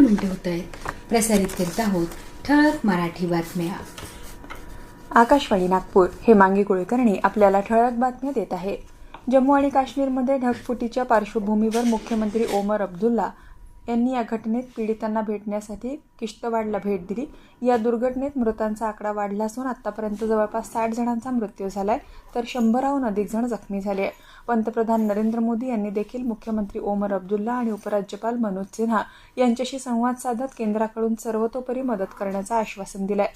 मिनिटे होत आहेत. प्रसारित करीत आहोत ठळक मराठी बातम्या. आकाशवाणी नागपूर हे मांगी कुलकर्णी आपल्याला ठळक बातम्या देत आहे. जम्मू आणि काश्मीरमध्ये ढगफुटीच्या पार्श्वभूमीवर मुख्यमंत्री ओमर अब्दुल्ला यांनी या घटनेत पीडितांना भेटण्यासाठी किश्तवाडला भेट दिली. या दुर्घटनेत मृतांचा आकडा वाढला असून आतापर्यंत जवळपास साठ जणांचा मृत्यू झाला आहे तर शंभराहून अधिक जण जखमी झाले आहे पंतप्रधान नरेंद्र मोदी यांनी देखील मुख्यमंत्री ओमर अब्दुल्ला आणि उपराज्यपाल मनोज सिन्हा यांच्याशी संवाद साधत केंद्राकडून सर्वतोपरी मदत करण्याचं आश्वासन दिलंय.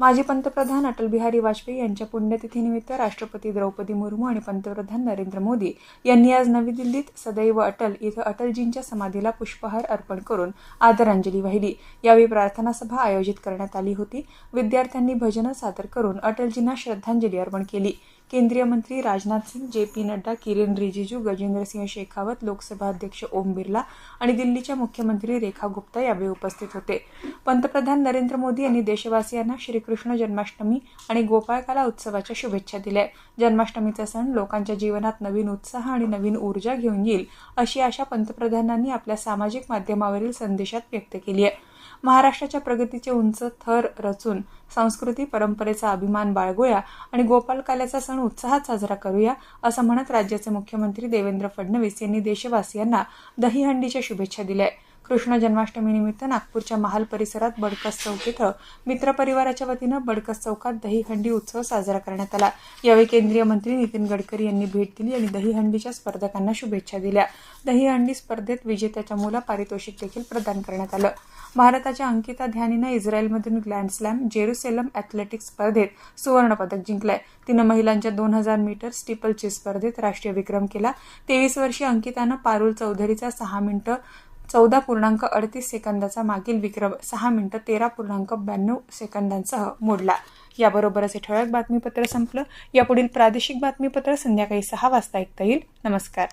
माजी पंतप्रधान अटल बिहारी वाजपेयी यांच्या पुण्यतिथीनिमित्त राष्ट्रपती द्रौपदी मुर्मू आणि पंतप्रधान नरेंद्र मोदी यांनी आज नवी दिल्लीत सदैव अटल इथं अटलजींच्या समाधीला पुष्पहार अर्पण करून आदरांजली वाहिली. यावेळी प्रार्थना सभा आयोजित करण्यात आली होती. विद्यार्थ्यांनी भजनं सादर करून अटलजींना श्रद्धांजली अर्पण केली. केंद्रीय मंत्री राजनाथ सिंग जे पी नड्डा किरेन रिजिजू गजेंद्रसिंह शेखावत लोकसभा अध्यक्ष ओम बिर्ला आणि दिल्लीच्या मुख्यमंत्री रेखा गुप्ता यावेळी उपस्थित होते. पंतप्रधान नरेंद्र मोदी यांनी देशवासियांना श्रीकृष्ण जन्माष्टमी आणि गोपाळकाला उत्सवाच्या शुभेच्छा दिल्या जन्माष्टमीचा सण लोकांच्या जीवनात नवीन उत्साह आणि नवीन ऊर्जा घेऊन येईल अशी आशा पंतप्रधानांनी आपल्या सामाजिक माध्यमावरील संदेशात व्यक्त केली आहे. महाराष्ट्राच्या प्रगतीचे उंच थर रचून संस्कृती परंपरेचा अभिमान बाळगूया आणि गोपालकाल्याचा सण उत्साहात साजरा करूया असं म्हणत राज्याचे मुख्यमंत्री देवेंद्र फडणवीस यांनी देशवासियांना दहीहंडीच्या शुभेच्छा दिल्या कृष्ण जन्माष्टमीनिमित्त नागपूरच्या महाल परिसरात बडकस चौक इथं मित्रपरिवाराच्या वतीनं बडकस चौकात दहीहंडी उत्सव साजरा करण्यात आला. यावेळी केंद्रीय मंत्री नितीन गडकरी यांनी भेट दिली आणि दहीहंडीच्या स्पर्धकांना शुभेच्छा दिल्या. दहीहंडी स्पर्धेत विजेत्याच्या मुला पारितोषिक देखील प्रदान करण्यात आलं. भारताच्या अंकिता ध्यानीनं इस्रायलमधून ग्लँडस्लॅम जेरुसेलम ॲथलेटिक्स स्पर्धेत सुवर्णपदक जिंकलंय. तिनं महिलांच्या दोन हजार मीटर स्टिपलची स्पर्धेत राष्ट्रीय विक्रम केला. तेवीस वर्षीय अंकितानं पारुल चौधरीचा सहा मिनिटं चौदा पूर्णांक अडतीस सेकंदाचा मागील विक्रम सहा मिनिटं तेरा पूर्णांक ब्याण्णव सेकंदांसह मोडला. याबरोबरच हे ठळक बातमीपत्र संपलं. यापुढील प्रादेशिक बातमीपत्र संध्याकाळी सहा वाजता ऐकता येईल. नमस्कार.